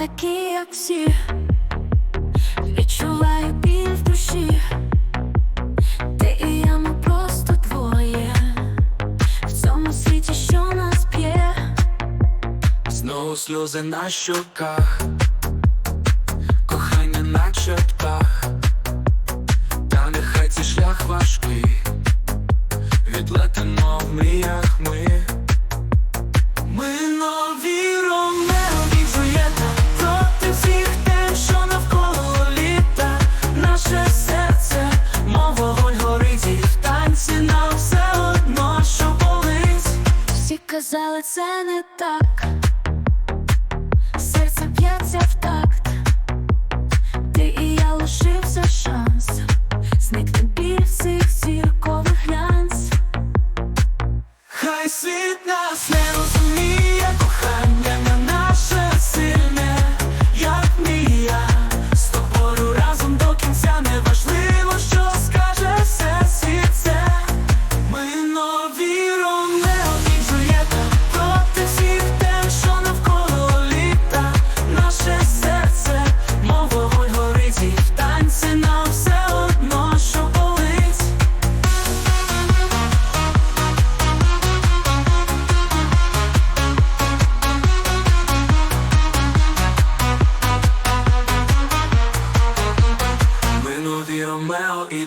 такий, як всі, відчуваю біль в душі, ти і я просто твоє, в цьому світі, що нас п'є, знову сльози на щоках, кохання на чертах, та нехай цей шлях важкий, відлетимо в мріях. казали, це не так.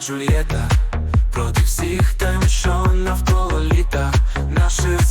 Джульєта проти всіх тем, що навколо літа наших.